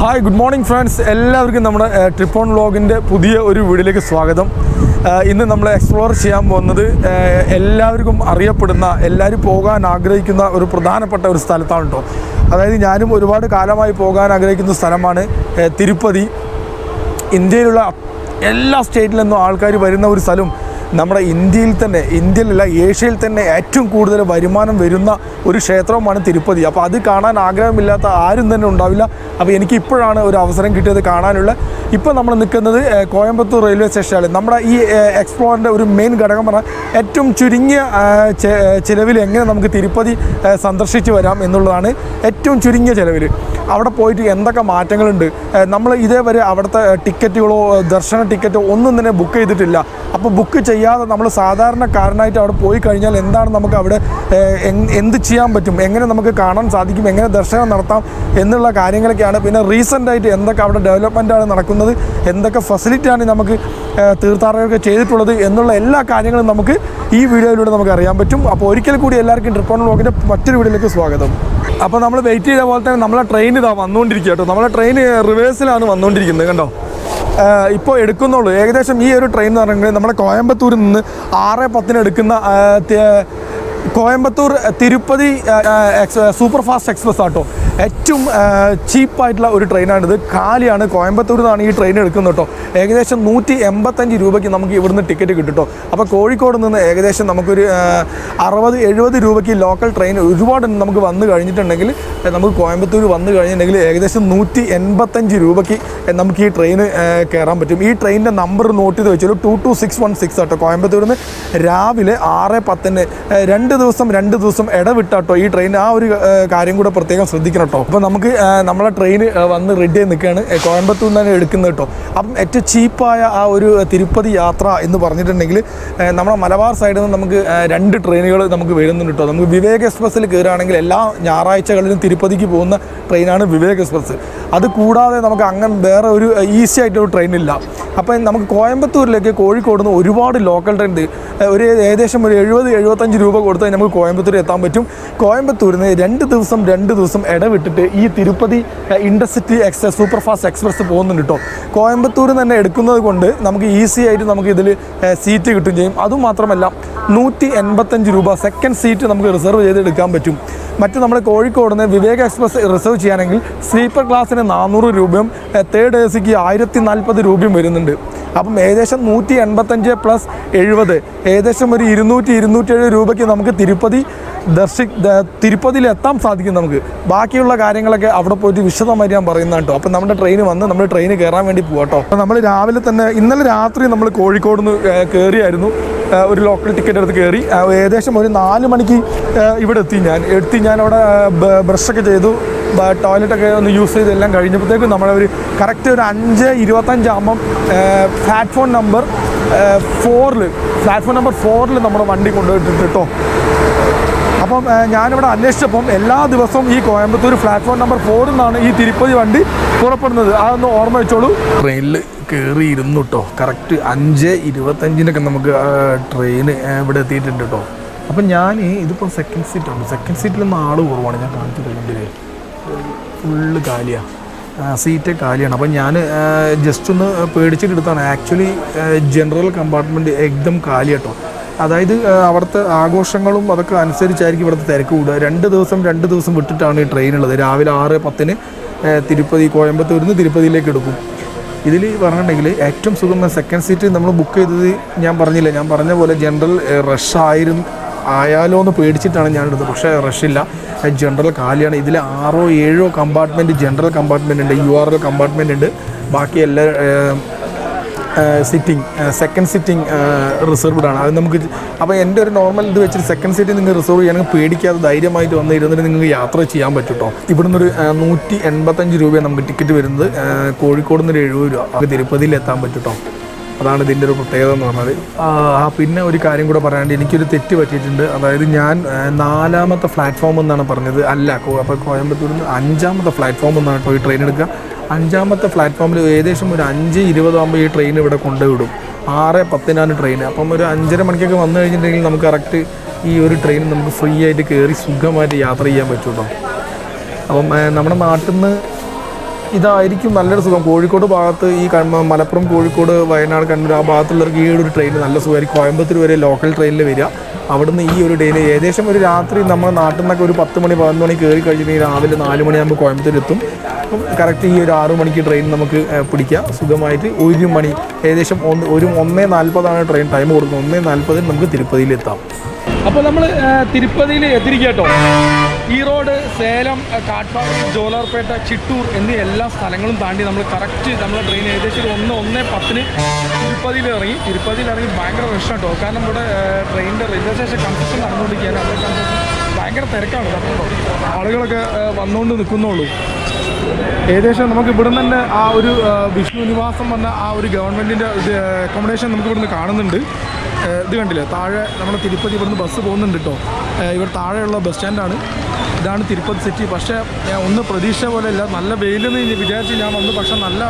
Hi good morning friends എല്ലാവർക്കും നമ്മുടെ trip on വ്ളോഗിന്റെ പുതിയ ഒരു വീഡിയോയിലേക്ക് സ്വാഗതം. ഇന്ന് നമ്മൾ എക്സ്പ്ലോർ ചെയ്യാൻ പോകുന്നത് എല്ലാവർക്കും അറിയപ്പെടുന്ന എല്ലാവരും പോകാൻ ആഗ്രഹിക്കുന്ന ഒരു പ്രധാനപ്പെട്ട ഒരു സ്ഥലത്താണ് കേട്ടോ അതായത് ഞാനും ഒരുപാട് കാലമായി പോകാൻ ആഗ്രഹിക്കുന്ന സ്ഥലമാണ് തിരുപ്പതി. ഇന്ത്യയിലുള്ള എല്ലാ സ്റ്റേറ്റിൽ നിന്നും ആൾക്കാർ വരുന്ന ഒരു സ്ഥലം നമ്മുടെ ഇന്ത്യയിൽ തന്നെ ഇന്ത്യയിലല്ല ഏഷ്യയിൽ തന്നെ ഏറ്റവും കൂടുതൽ വരുമാനം വരുന്ന ഒരു ക്ഷേത്രവുമാണ് തിരുപ്പതി. അപ്പോൾ അത് കാണാൻ ആഗ്രഹമില്ലാത്ത ആരും തന്നെ ഉണ്ടാവില്ല. അപ്പോൾ എനിക്ക് ഇപ്പോഴാണ് ഒരു അവസരം കിട്ടിയത് കാണാനുള്ള. ഇപ്പോൾ നമ്മൾ നിൽക്കുന്നത് കോയമ്പത്തൂർ റെയിൽവേ സ്റ്റേഷനിൽ നമ്മുടെ ഈ എക്സ്പ്ലോറിന്റെ ഒരു മെയിൻ ഘടകം പറഞ്ഞാൽ ഏറ്റവും ചുരുങ്ങിയ ചിലവിൽ എങ്ങനെ നമുക്ക് തിരുപ്പതി സന്ദർശിച്ച് വരാം എന്നുള്ളതാണ് ഏറ്റവും ചുരുങ്ങിയ ചിലവിൽ. അവിടെ പോയിട്ട് എന്തൊക്കെ മാറ്റങ്ങളുണ്ട്? നമ്മൾ ഇതേവരെ അവിടുത്തെ ടിക്കറ്റുകളോ ദർശന ടിക്കറ്റോ ഒന്നും തന്നെ ബുക്ക് ചെയ്തിട്ടില്ല. അപ്പോൾ ബുക്ക് ചെയ്യാതെ നമ്മൾ സാധാരണക്കാരനായിട്ട് അവിടെ പോയി കഴിഞ്ഞാൽ എന്താണ് നമുക്ക് അവിടെ എന്ത് ചെയ്യാൻ പറ്റും? എങ്ങനെ നമുക്ക് കാണാൻ സാധിക്കും? എങ്ങനെ ദർശനം നടത്താം? എന്നുള്ള കാര്യങ്ങളൊക്കെയാണ്. പിന്നെ റീസെന്റായിട്ട് എന്തൊക്കെ അവിടെ ഡെവലപ്മെന്റ് ആണ് നടക്കുന്നത്? എന്തൊക്കെ ഫെസിലിറ്റിയാണ് നമുക്ക് തീർത്ഥാടകർക്ക് ചെയ്തിട്ടുള്ളത്? എന്നുള്ള എല്ലാ കാര്യങ്ങളും നമുക്ക് ഈ വീഡിയോയിലൂടെ നമുക്ക് അറിയാൻ പറ്റും. അപ്പോൾ ഒരിക്കൽ കൂടി എല്ലാവർക്കും ട്രിപ്പ് ഓൺ വ്ളോഗിന്റെ മറ്റൊരു വീഡിയോയിലേക്ക് സ്വാഗതം. അപ്പോൾ നമ്മൾ വെയിറ്റ് ചെയ്ത പോലെ തന്നെ നമ്മളെ ട്രെയിൻ ഇതാ വന്നുകൊണ്ടിരിക്കുക കേട്ടോ. നമ്മളെ ട്രെയിൻ റിവേഴ്സിലാണ് വന്നുകൊണ്ടിരിക്കുന്നത് കണ്ടോ? ഇപ്പോൾ എടുക്കുന്നുള്ളൂ. ഏകദേശം ഈ ഒരു ട്രെയിൻ എന്ന് പറഞ്ഞാൽ നമ്മുടെ കോയമ്പത്തൂരിൽ നിന്ന് ആറ് പത്തിന് എടുക്കുന്ന Coimbatore Tirupati super fast express ആട്ടോ. ഏറ്റവും ചീപ്പായിട്ടുള്ള ഒരു ട്രെയിനാണിത്. കാലിയാണ് കോയമ്പത്തൂരിൽ നിന്നാണ് ഈ ട്രെയിൻ എടുക്കുന്നത് കേട്ടോ. ഏകദേശം നൂറ്റി എൺപത്തഞ്ച് രൂപയ്ക്ക് നമുക്ക് ഇവിടുന്ന് ടിക്കറ്റ് കിട്ടും കേട്ടോ. അപ്പോൾ കോഴിക്കോട് നിന്ന് ഏകദേശം നമുക്കൊരു അറുപത് എഴുപത് രൂപയ്ക്ക് ലോക്കൽ ട്രെയിൻ ഒരുപാട് നമുക്ക് വന്നു കഴിഞ്ഞിട്ടുണ്ടെങ്കിൽ നമുക്ക് കോയമ്പത്തൂർ വന്നു കഴിഞ്ഞിട്ടുണ്ടെങ്കിൽ ഏകദേശം നൂറ്റി എൺപത്തഞ്ച് രൂപയ്ക്ക് നമുക്ക് ഈ ട്രെയിൻ കയറാൻ പറ്റും. ഈ ട്രെയിനിന്റെ നമ്പർ നോട്ട് ചെയ്ത് വെച്ചാൽ two two six one six ആട്ടോ. കോയമ്പത്തൂരിൽ നിന്ന് രാവിലെ ആറ് പത്തിന് രണ്ട് ദിവസം രണ്ട് ദിവസം ഇടവിട്ടാട്ടോ ഈ ട്രെയിൻ ആ ഒരു കാര്യം കൂടെ പ്രത്യേകം ശ്രദ്ധിക്കണം കേട്ടോ അപ്പോൾ നമുക്ക് നമ്മളെ ട്രെയിൻ വന്ന് റെഡി ആയി നിൽക്കുകയാണ് കോയമ്പത്തൂർ നിന്ന് തന്നെ എടുക്കുന്നത് കേട്ടോ അപ്പം ഏറ്റവും ചീപ്പായ ആ ഒരു തിരുപ്പതി യാത്ര എന്ന് പറഞ്ഞിട്ടുണ്ടെങ്കിൽ നമ്മുടെ മലബാർ സൈഡിൽ നിന്ന് നമുക്ക് രണ്ട് ട്രെയിനുകൾ നമുക്ക് വരുന്നുണ്ട് കേട്ടോ നമുക്ക് വിവേക് എക്സ്പ്രസ്സിൽ കയറുകയാണെങ്കിൽ എല്ലാ ഞായറാഴ്ചകളിലും തിരുപ്പതിക്ക് പോകുന്ന ട്രെയിനാണ് വിവേക് എക്സ്പ്രസ്. അത് കൂടാതെ നമുക്ക് അങ്ങനെ വേറെ ഒരു ഈസി ആയിട്ടൊരു ട്രെയിൻ ഇല്ല. അപ്പോൾ നമുക്ക് കോയമ്പത്തൂരിലേക്ക് കോഴിക്കോട് നിന്ന് ഒരുപാട് ലോക്കൽ ട്രെയിൻ ഒരു ഏകദേശം ഒരു എഴുപത് എഴുപത്തഞ്ച് രൂപ കൊടുത്താൽ നമുക്ക് കോയമ്പത്തൂർ എത്താൻ പറ്റും. കോയമ്പത്തൂരിൽ രണ്ട് ദിവസം രണ്ട് ദിവസം ഇടവിട്ടിട്ട് ഈ Tirupati intercity express super fast express പോകുന്നുണ്ട് കേട്ടോ കോയമ്പത്തൂരിൽ നിന്ന് തന്നെ എടുക്കുന്നത് കൊണ്ട് നമുക്ക് ഈസി ആയിട്ട് നമുക്ക് ഇതിൽ സീറ്റ് കിട്ടും ചെയ്യും. അതുമാത്രമല്ല നൂറ്റി എൺപത്തഞ്ച് രൂപ സെക്കൻഡ് സീറ്റ് നമുക്ക് റിസർവ് ചെയ്ത് എടുക്കാൻ പറ്റും. മറ്റ് നമ്മുടെ കോഴിക്കോട് നിന്ന് വിവേക് എക്സ്പ്രസ് റിസർവ് ചെയ്യാനെങ്കിൽ സ്ലീപ്പർ ക്ലാസ്സിന് നാനൂറ് രൂപയും തേർഡ് എ സിക്ക് ആയിരത്തി നാൽപ്പത് രൂപയും വരുന്നുണ്ട്. അപ്പം ഏകദേശം നൂറ്റി എൺപത്തഞ്ച് പ്ലസ് എഴുപത്. ഏകദേശം ഒരു ഇരുന്നൂറ്റി ഇരുന്നൂറ്റേഴ് രൂപയ്ക്ക് നമുക്ക് തിരുപ്പതി ദർശി തിരുപ്പതിയിൽ എത്താൻ സാധിക്കും നമുക്ക്. ബാക്കിയുള്ള കാര്യങ്ങളൊക്കെ അവിടെ പോയിട്ട് വിശദമായിട്ട് ഞാൻ പറയുന്ന കേട്ടോ. അപ്പം നമ്മുടെ ട്രെയിൻ വന്ന് നമ്മൾ ട്രെയിൻ കയറാൻ വേണ്ടി പോകാട്ടോ അപ്പോൾ നമ്മൾ രാവിലെ തന്നെ ഇന്നലെ രാത്രി നമ്മൾ കോഴിക്കോട് നിന്ന് കയറിയായിരുന്നു ഒരു ലോക്കൽ ടിക്കറ്റ് എടുത്ത് കയറി. ഏകദേശം ഒരു നാല് മണിക്ക് ഇവിടെ എത്തി ഞാൻ. എത്തി ഞാൻ അവിടെ ബ്രഷൊക്കെ ചെയ്തു. ടോയ്ലറ്റൊക്കെ ഒന്ന് യൂസ് ചെയ്ത് എല്ലാം കഴിഞ്ഞപ്പോഴത്തേക്കും നമ്മളൊരു കറക്റ്റ് ഒരു അഞ്ച് ഇരുപത്തഞ്ചാകുമ്പം പ്ലാറ്റ്ഫോം നമ്പർ ഫോറിൽ പ്ലാറ്റ്ഫോം നമ്പർ ഫോറിൽ നമ്മുടെ വണ്ടി കൊണ്ടുപോയിട്ടുണ്ട് കേട്ടോ അപ്പം ഞാനിവിടെ അന്വേഷിച്ചപ്പം എല്ലാ ദിവസവും ഈ കോയമ്പത്തൂർ പ്ലാറ്റ്ഫോം നമ്പർ ഫോറിൽ നിന്നാണ് ഈ തിരുപ്പതി വണ്ടി പുറപ്പെടുന്നത്. അതൊന്ന് ഓർമ്മ വെച്ചോളൂ. ട്രെയിനിൽ കയറി ഇരുന്നു കേട്ടോ കറക്റ്റ് അഞ്ച് ഇരുപത്തഞ്ചിനൊക്കെ നമുക്ക് ട്രെയിൻ ഇവിടെ എത്തിയിട്ടുണ്ട് കേട്ടോ അപ്പം ഞാൻ ഇതിപ്പോൾ സെക്കൻഡ് സീറ്റാണ് സെക്കൻഡ് സീറ്റിൽ നിന്ന് ആൾ കുറവാണ്. ഞാൻ കാണിച്ചിട്ടുണ്ട് ഫുള്ള് കാലിയാണ് സീറ്റ് കാലിയാണ്. അപ്പം ഞാൻ ജസ്റ്റ് ഒന്ന് പേടിച്ചിട്ട് എടുത്താണ് ആക്ച്വലി ജനറൽ കമ്പാർട്ട്മെന്റ് എക്ദം കാലി കേട്ടോ. അതായത് അവിടുത്തെ ആഘോഷങ്ങളും അതൊക്കെ അനുസരിച്ചായിരിക്കും ഇവിടുത്തെ തിരക്ക് കൂടുക. രണ്ട് ദിവസം രണ്ട് ദിവസം വിട്ടിട്ടാണ് ഈ ട്രെയിൻ ഉള്ളത്. രാവിലെ ആറ് പത്തിന് തിരുപ്പതി കോയമ്പത്തൂരിൽ നിന്ന് തിരുപ്പതിയിലേക്ക് എടുക്കും. ഇതിൽ പറഞ്ഞിട്ടുണ്ടെങ്കിൽ ഏറ്റവും സുഖം സെക്കൻഡ് സീറ്റ് നമ്മൾ ബുക്ക് ചെയ്തത് ഞാൻ പറഞ്ഞില്ല? ഞാൻ പറഞ്ഞ പോലെ ജനറൽ റഷ് ആയിരുന്നു ആയാലോ എന്ന് പേടിച്ചിട്ടാണ് ഞാൻ പക്ഷേ റഷില്ല ജനറൽ കാലിയാണ്. ഇതിൽ ആറോ ഏഴോ കമ്പാർട്ട്മെന്റ് ജനറൽ കമ്പാർട്ട്മെന്റ് ഉണ്ട് യു ആർ എൽ കമ്പാർട്ട്മെന്റ് ഉണ്ട്. ബാക്കി എല്ലാ സിറ്റിംഗ് സെക്കൻഡ് സിറ്റിംഗ് റിസർവ്ഡ് ആണ്. അത് നമുക്ക് അപ്പോൾ എന്റെ ഒരു നോർമൽ ഇത് വെച്ചിട്ട് സെക്കൻഡ് സീറ്റ് നിങ്ങൾ റിസർവ് ചെയ്യണമെങ്കിൽ പേടിക്കാതെ ധൈര്യമായിട്ട് വന്ന് ഇരുന്നിട്ട് നിങ്ങൾക്ക് യാത്ര ചെയ്യാൻ പറ്റും കേട്ടോ ഇവിടുന്ന് ഒരു നൂറ്റി എൺപത്തഞ്ച് രൂപയാണ് നമുക്ക് ടിക്കറ്റ് വരുന്നത്. കോഴിക്കോട് നിന്ന് ഒരു എഴുപത് രൂപ. നമുക്ക് തിരുപ്പതിയിൽ എത്താൻ പറ്റും അതാണ് ഇതിന്റെ ഒരു പ്രത്യേകത എന്ന് ആ, പിന്നെ ഒരു കാര്യം കൂടെ പറയാണ്ട് എനിക്കൊരു തെറ്റ് പറ്റിയിട്ടുണ്ട്. അതായത് ഞാൻ നാലാമത്തെ പ്ലാറ്റ്ഫോം എന്നാണ് പറഞ്ഞത്. അല്ല അപ്പോൾ കോയമ്പത്തൂരിൽ നിന്ന് അഞ്ചാമത്തെ പ്ലാറ്റ്ഫോം എന്നാണ് ഈ ട്രെയിൻ എടുക്കുക. അഞ്ചാമത്തെ പ്ലാറ്റ്ഫോമിൽ ഏകദേശം ഒരു അഞ്ച് ഇരുപതാകുമ്പോൾ ഈ ട്രെയിൻ ഇവിടെ കൊണ്ടുവിടും. ആറ് പത്തിനാണ് ട്രെയിൻ അപ്പം ഒരു അഞ്ചര മണിക്കൊക്കെ വന്നു കഴിഞ്ഞിട്ടുണ്ടെങ്കിൽ നമുക്ക് കറക്റ്റ് ഈ ഒരു ട്രെയിൻ നമുക്ക് ഫ്രീ ആയിട്ട് കയറി സുഖമായിട്ട് യാത്ര ചെയ്യാൻ പറ്റുള്ളൂ അപ്പം നമ്മുടെ നാട്ടിൽ നിന്ന് ഇതായിരിക്കും നല്ലൊരു സുഖം. കോഴിക്കോട് ഭാഗത്ത് ഈ മലപ്പുറം കോഴിക്കോട് വയനാട് കണ്ണൂർ ആ ഭാഗത്തുള്ളവർക്ക് ഈ ഒരു ട്രെയിൻ നല്ല സുഖമായിരിക്കും. കോയമ്പത്തൂർ വരെ ലോക്കൽ ട്രെയിനിൽ വരിക. അവിടുന്ന് ഈ ഒരു ഡെയിലി ഏകദേശം ഒരു രാത്രി നമ്മുടെ നാട്ടിൽ നിന്നൊക്കെ ഒരു പത്ത് മണി പതിനൊന്ന് മണി കയറി കഴിഞ്ഞിട്ടുണ്ടെങ്കിൽ രാവിലെ നാല് മണിയാകുമ്പോൾ കോയമ്പത്തൂർ എത്തും. കറക്റ്റ് ഈ ഒരു ആറു മണിക്ക് ട്രെയിൻ നമുക്ക് പിടിക്കാം. സുഖമായിട്ട് ഒരു മണി ഏകദേശം ഒന്ന് ഒരു ഒന്നേ നാൽപ്പതാണ് ട്രെയിൻ ടൈം കൊടുക്കുന്നത്. ഒന്നേ നാൽപ്പതിന് നമുക്ക് തിരുപ്പതിയിൽ എത്താം. അപ്പോൾ നമ്മൾ തിരുപ്പതിയിൽ എത്തിരിക്കട്ടോ കേട്ടോ ഈറോഡ് സേലം കാട്ട്പാടി ജോലാർപേട്ട ചിട്ടൂർ എന്നീ എല്ലാ സ്ഥലങ്ങളും താണ്ടി നമ്മൾ കറക്റ്റ് നമ്മുടെ ട്രെയിൻ ഏകദേശം ഒരു ഒന്ന് ഒന്ന് പത്തിന് തിരുപ്പതിയിൽ ഇറങ്ങി. തിരുപ്പതിയിൽ ഇറങ്ങി ഭയങ്കര റഷ് കേട്ടോ കാരണം ഇവിടെ ട്രെയിനിന്റെ റെയിൽവേ സ്റ്റേഷൻ കൺസ്ട്രക്ഷൻ നടന്നുകൊണ്ടിരിക്കുകയാണ്. അവിടെ കൺസ്ട്രക്ഷൻ ഭയങ്കര തിരക്കാണ് ആളുകളൊക്കെ വന്നുകൊണ്ട് നിൽക്കുന്നുള്ളൂ ഏകദേശം നമുക്ക് ഇവിടെ തന്നെ ആ ഒരു വിഷ്ണു നിവാസം വന്ന ആ ഒരു ഗവൺമെന്റിന്റെ അക്കോമഡേഷൻ നമുക്ക് ഇവിടുന്ന് കാണുന്നുണ്ട്. ഇത് കണ്ടില്ലേ? താഴെ നമ്മുടെ തിരുപ്പതി ഇവിടുന്ന് ബസ് പോകുന്നുണ്ട് കേട്ടോ. ഇവിടെ താഴെയുള്ള ബസ് സ്റ്റാൻഡാണ്. ഇതാണ് തിരുപ്പതി സിറ്റി പക്ഷേ ഞാൻ ഒന്ന് പ്രതീക്ഷ പോലെ ഇല്ല. നല്ല വെയിലെന്ന് വിചാരിച്ച് ഞാൻ വന്നു. പക്ഷേ നല്ല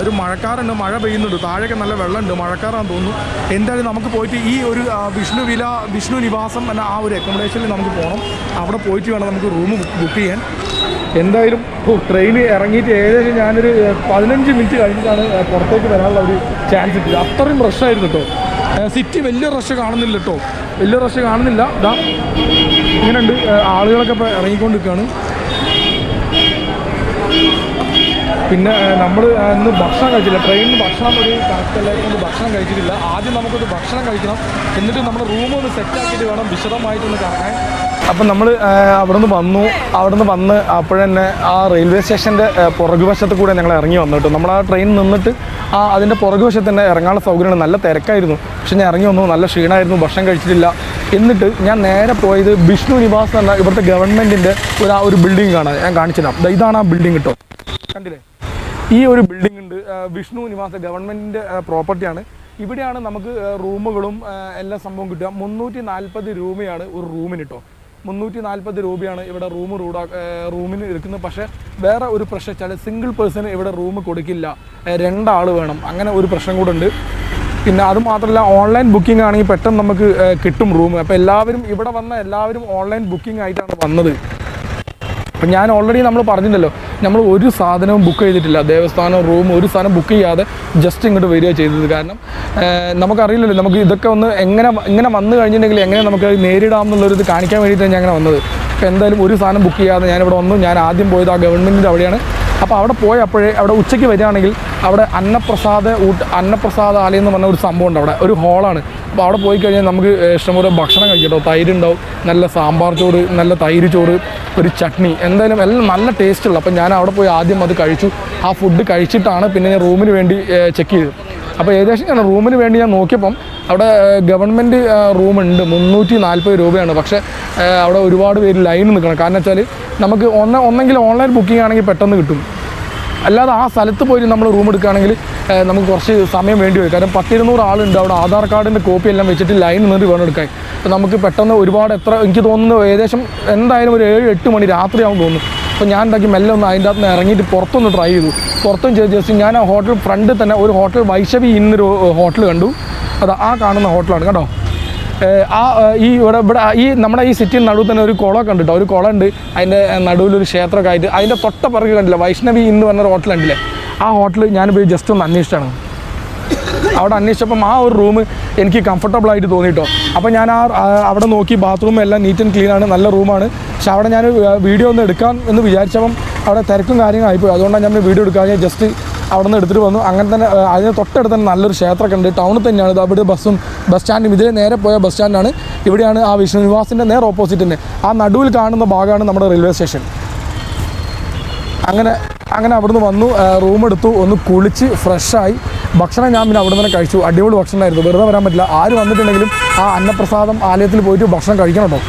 ഒരു മഴക്കാറുണ്ട്. മഴ പെയ്യുന്നുണ്ട്. താഴെയൊക്കെ നല്ല വെള്ളമുണ്ട്. മഴക്കാറാന്ന് തോന്നുന്നു. എന്തായാലും നമുക്ക് പോയിട്ട് ഈ ഒരു വിഷ്ണു വില വിഷ്ണു നിവാസം എന്ന ആ ഒരു അക്കോമഡേഷനിൽ നമുക്ക് പോകണം അവിടെ പോയിട്ട് വേണം നമുക്ക് റൂം ബുക്ക് ചെയ്യാൻ. എന്തായാലും ട്രെയിൻ ഇറങ്ങിയിട്ട് ഏകദേശം ഞാനൊരു പതിനഞ്ച് മിനിറ്റ് കഴിഞ്ഞിട്ടാണ് പുറത്തേക്ക് വരാനുള്ള ഒരു ചാൻസ് കിട്ടിയത്. അത്രയും റഷായിരുന്നു കേട്ടോ സിറ്റി വലിയ റഷ് കാണുന്നില്ല കേട്ടോ വലിയ റഷ് കാണുന്നില്ല. ഇതാ ഇങ്ങനെയുണ്ട് ആളുകളൊക്കെ ഇപ്പോൾ ഇറങ്ങിക്കൊണ്ടിരിക്കുകയാണ് പിന്നെ നമ്മൾ ഇന്ന് ഭക്ഷണം കഴിച്ചില്ല. ട്രെയിനിൽ ഭക്ഷണം ഒരു കറക്റ്റ് എല്ലാവർക്കും ഭക്ഷണം കഴിച്ചിട്ടില്ല. ആദ്യം നമുക്കൊരു ഭക്ഷണം കഴിക്കണം. എന്നിട്ട് നമ്മുടെ റൂം ഒന്ന് സെറ്റ് ആക്കിയിട്ട് വേണം വിശദമായിട്ടൊന്ന് കറങ്ങാൻ. അപ്പം നമ്മൾ അവിടെ നിന്ന് വന്നു. അവിടെ നിന്ന് വന്ന് അപ്പോഴന്നെ ആ റെയിൽവേ സ്റ്റേഷന്റെ പുറകുവശത്ത് കൂടെ ഞങ്ങൾ ഇറങ്ങി വന്നു കേട്ടോ. നമ്മൾ ആ ട്രെയിൻ നിന്നിട്ട് ആ അതിന്റെ പുറകുവശത്ത് തന്നെ ഇറങ്ങാനുള്ള സൗകര്യമാണ് നല്ല തിരക്കായിരുന്നു. പക്ഷെ ഞാൻ ഇറങ്ങി വന്നു നല്ല ക്ഷീണമായിരുന്നു ഭക്ഷണം കഴിച്ചിട്ടില്ല. എന്നിട്ട് ഞാൻ നേരെ പോയത് വിഷ്ണു നിവാസ് എന്ന ഇവിടുത്തെ ഗവൺമെന്റിന്റെ ഒരു ആ ഒരു ബിൽഡിംഗ് കാണാൻ ഞാൻ കാണിച്ചിട്ടാണ് ഇതാണ് ആ ബിൽഡിംഗ് കേട്ടോ കണ്ടില്ലേ? ഈ ഒരു ബിൽഡിംഗ് ഉണ്ട് വിഷ്ണു നിവാസ ഗവൺമെന്റിന്റെ പ്രോപ്പർട്ടിയാണ് ഇവിടെയാണ് നമുക്ക് റൂമുകളും എല്ലാ സംഭവം കിട്ടുക. മുന്നൂറ്റി നാൽപ്പത് രൂപയാണ് ഒരു റൂമിന് കേട്ടോ മുന്നൂറ്റി നാൽപ്പത് രൂപയാണ് ഇവിടെ റൂം റൂഡാ റൂമിന് എടുക്കുന്നത്. പക്ഷേ വേറെ ഒരു പ്രശ്നം വെച്ചാൽ സിംഗിൾ പേഴ്സൺ ഇവിടെ റൂം കൊടുക്കില്ല. രണ്ടാൾ വേണം. അങ്ങനെ ഒരു പ്രശ്നം കൂടെ ഉണ്ട്. പിന്നെ അത് മാത്രമല്ല ഓൺലൈൻ ബുക്കിംഗ് ആണെങ്കിൽ പെട്ടെന്ന് നമുക്ക് കിട്ടും റൂം അപ്പോൾ എല്ലാവരും ഇവിടെ വന്ന എല്ലാവരും ഓൺലൈൻ ബുക്കിംഗ് ആയിട്ടാണ് വന്നത്. അപ്പം ഞാൻ ഓൾറെഡി നമ്മൾ പറഞ്ഞില്ലല്ലോ നമ്മൾ ഒരു സാധനവും ബുക്ക് ചെയ്തിട്ടില്ല. ദേവസ്ഥാനം റൂം ഒരു സാധനം ബുക്ക് ചെയ്യാതെ ജസ്റ്റ് ഇങ്ങോട്ട് വരിക ചെയ്തത്. കാരണം നമുക്കറിയില്ലല്ലോ നമുക്ക് ഇതൊക്കെ ഒന്ന് എങ്ങനെ ഇങ്ങനെ വന്നു കഴിഞ്ഞിട്ടുണ്ടെങ്കിൽ എങ്ങനെ നമുക്ക് നേരിടാം എന്നുള്ളൊരു ഇത് കാണിക്കാൻ വേണ്ടിയിട്ടാണ് ഞാൻ അങ്ങനെ വന്നത്. അപ്പോൾ എന്തായാലും ഒരു സാധനം ബുക്ക് ചെയ്യാതെ ഞാനിവിടെ വന്നു. ഞാൻ ആദ്യം പോയത് ആ ഗവൺമെന്റിന്റെ അവിടെയാണ്. അപ്പോൾ അവിടെ പോയപ്പോഴേ അവിടെ ഉച്ചയ്ക്ക് വരികയാണെങ്കിൽ അവിടെ അന്നപ്രസാദ ഊട്ട് അന്നപ്രസാദ ആലയം എന്ന് പറഞ്ഞ ഒരു സംഭവം ഉണ്ട് അവിടെ ഒരു ഹോളാണ്. അപ്പോൾ അവിടെ പോയി കഴിഞ്ഞാൽ നമുക്ക് ഇഷ്ടംപോലെ ഭക്ഷണം കഴിക്കട്ടോ തൈര് ഉണ്ടാവും നല്ല സാമ്പാർ ചോറ് നല്ല തൈര് ചോറ് ഒരു ചട്നി. എന്തായാലും എല്ലാം നല്ല ടേസ്റ്റുള്ള അപ്പോൾ ഞാൻ അവിടെ പോയി ആദ്യം അത് കഴിച്ചു. ആ ഫുഡ് കഴിച്ചിട്ടാണ് പിന്നെ ഞാൻ റൂമിന് വേണ്ടി ചെക്ക് ചെയ്തത്. അപ്പോൾ ഏകദേശം ഞാൻ റൂമിന് വേണ്ടി ഞാൻ നോക്കിയപ്പം അവിടെ ഗവൺമെന്റ് റൂമുണ്ട്. മുന്നൂറ്റി നാൽപ്പത് രൂപയാണ്. പക്ഷേ അവിടെ ഒരുപാട് പേര് ലൈൻ നിൽക്കണം. കാരണം വെച്ചാൽ നമുക്ക് ഒന്ന് ഒന്നെങ്കിൽ ഓൺലൈൻ ബുക്കിംഗ് ആണെങ്കിൽ പെട്ടെന്ന് കിട്ടും. അല്ലാതെ ആ സ്ഥലത്ത് പോയി നമ്മൾ റൂം എടുക്കുകയാണെങ്കിൽ നമുക്ക് കുറച്ച് സമയം വേണ്ടി വരും. കാരണം പത്തിരുന്നൂറ് ആളുണ്ട്. അവിടെ ആധാർ കാർഡിന്റെ കോപ്പി എല്ലാം വെച്ചിട്ട് ലൈൻ നിന്നിട്ട് വേണം എടുക്കാൻ. അപ്പോൾ നമുക്ക് പെട്ടെന്ന് ഒരുപാട് എത്ര എനിക്ക് തോന്നുന്നു ഏകദേശം എന്തായാലും ഒരു ഏഴ് എട്ട് മണി രാത്രിയാവും തോന്നുന്നു. അപ്പോൾ ഞാൻ ഉണ്ടാക്കി മെല്ലെ ഒന്ന് അതിന്റെ അകത്ത് നിന്ന് ഇറങ്ങിയിട്ട് പുറത്തൊന്ന് ട്രൈ ചെയ്തു. പുറത്തും ചെയ്ത് ജസ്റ്റ് ഞാൻ ആ ഹോട്ടൽ ഫ്രണ്ടിൽ തന്നെ ഒരു ഹോട്ടൽ വൈശവി ഇന്നൊരു ഹോട്ടൽ കണ്ടു. അത് ആ കാണുന്ന ഹോട്ടലാണ് കേട്ടോ. ആ ഈ ഇവിടെ ഇവിടെ ഈ നമ്മുടെ ഈ സിറ്റിയിൽ നടുവ് തന്നെ ഒരു കുളം കണ്ടിട്ടോ. ഒരു കുളം ഉണ്ട്. അതിന്റെ നടുവിലൊരു ക്ഷേത്രമൊക്കെ ആയിട്ട്. അതിന്റെ തൊട്ട പിറകെ കണ്ടില്ല? വൈഷ്ണവി ഇന്ന് പറഞ്ഞ ഹോട്ടൽ കണ്ടില്ലേ? ആ ഹോട്ടൽ ഞാനിപ്പോൾ ജസ്റ്റ് ഒന്ന് അന്വേഷിച്ചാണ്. അവിടെ അന്വേഷിച്ചപ്പം ആ ഒരു റൂം എനിക്ക് കംഫർട്ടബിൾ ആയിട്ട് തോന്നിട്ടോ. അപ്പോൾ ഞാൻ ആ അവിടെ നോക്കി ബാത്റൂം എല്ലാം നീറ്റ് ആൻഡ് ക്ലീൻ ആണ് നല്ല റൂമാണ്. പക്ഷെ അവിടെ ഞാൻ വീഡിയോ ഒന്ന് എടുക്കാം എന്ന് വിചാരിച്ചപ്പം അവിടെ തിരക്കും കാര്യങ്ങളായിപ്പോയി അതുകൊണ്ടാണ് ഞാൻ വീഡിയോ എടുക്കാതെ ജസ്റ്റ് അവിടെ നിന്ന് എടുത്തിട്ട് വന്നു. അങ്ങനെ തന്നെ അതിന് തൊട്ടടുത്ത് തന്നെ നല്ലൊരു ക്ഷേത്രമൊക്കെ ഉണ്ട്. ടൗണിൽ തന്നെയാണ് ഇത്. അവിടെ ബസ്സും ബസ് സ്റ്റാൻഡും ഇതിലെ നേരെ പോയ ബസ് സ്റ്റാൻഡാണ് ഇവിടെയാണ് ആ വിഷ്ണു നിവാസിന്റെ നേരെ ഓപ്പോസിറ്റ് തന്നെ. ആ നടുവിൽ കാണുന്ന ഭാഗമാണ് നമ്മുടെ റെയിൽവേ സ്റ്റേഷൻ അങ്ങനെ അങ്ങനെ അവിടുന്ന് വന്നു റൂം എടുത്തു. ഒന്ന് കുളിച്ച് ഫ്രഷായി ഭക്ഷണം ഞാൻ പിന്നെ അവിടെ തന്നെ കഴിച്ചു. അടിപൊളി ഭക്ഷണമായിരുന്നു വെറുതെ വരാൻ പറ്റില്ല. ആര് വന്നിട്ടുണ്ടെങ്കിലും ആ അന്നപ്രസാദം ആലയത്തിൽ പോയിട്ട് ഭക്ഷണം കഴിക്കണം കേട്ടോ